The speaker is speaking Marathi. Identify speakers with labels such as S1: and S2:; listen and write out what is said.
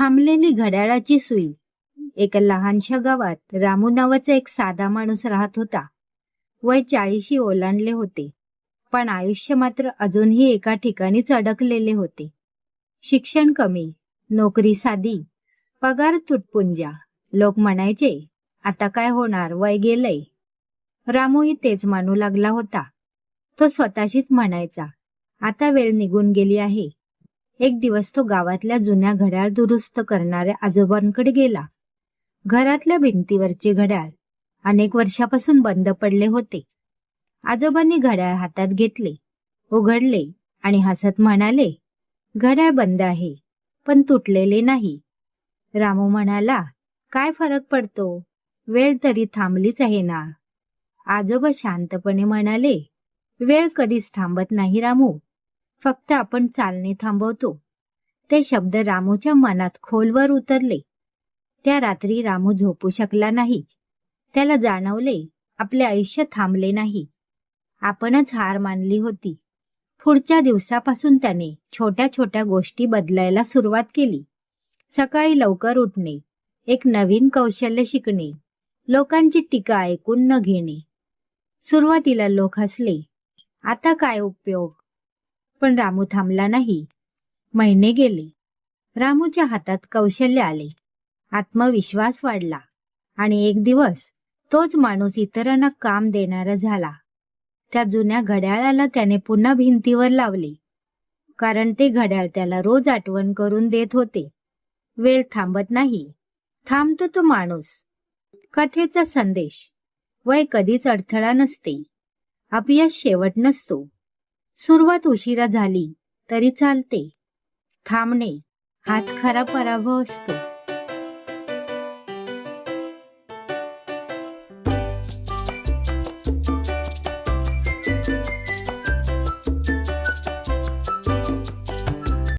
S1: थांबलेली घड्याळाची सुई. एका लहानशा गावात रामू नावाचा एक साधा माणूस राहत होता. वय चाळीशी ओलांडले होते. पण आयुष्य मात्र अजूनही एका ठिकाणीच अडकलेले होते. शिक्षण कमी नोकरी साधी पगार तुटपुंजा. लोक म्हणायचे आता काय होणार? वय गेलंय. रामूही तेच मानू लागला होता. तो स्वतःशीच म्हणायचा आता वेळ निघून गेली आहे. एक दिवस तो गावातल्या जुन्या घड्याळ दुरुस्त करणाऱ्या आजोबांकडे गेला. घरातल्या भिंतीवरचे घड्याळ अनेक वर्षापासून बंद पडले होते. आजोबांनी घड्याळ हातात घेतले उघडले आणि हसत म्हणाले घड्याळ बंद आहे पण तुटलेले नाही. रामू म्हणाला काय फरक पडतो? वेळ तरी थांबलीच आहे ना. आजोबा शांतपणे म्हणाले वेळ कधीच थांबत नाही रामू. फक्त आपण चालणे थांबवतो. ते शब्द रामूच्या मनात खोलवर उतरले. त्या रात्री रामू झोपू शकला नाही. त्याला जाणवले आपले आयुष्य थांबले नाही. आपणच हार मानली होती. पुढच्या दिवसापासून त्याने छोट्या छोट्या गोष्टी बदलायला सुरुवात केली. सकाळी लवकर उठणे एक नवीन कौशल्य शिकणे लोकांची टीका ऐकून न घेणे. सुरुवातीला लोक हसले आता काय उपयोग? पण रामू थांबला नाही. महिने गेले. रामूच्या हातात कौशल्य आले. आत्मविश्वास वाढला. आणि एक दिवस तोच माणूस इतरांना काम देणारा झाला. त्या जुन्या घड्याळाला त्याने पुन्हा भिंतीवर लावले. कारण ते घड्याळ त्याला रोज आठवण करून देत होते. वेळ थांबत नाही. थांबतो तो माणूस. कथेचा संदेश. वय कधीच अडथळा नसते. अपयश शेवट नसतो. सुरुवात उशिरा झाली तरी चालते. थांबणे हाच खरा पराभव असतो.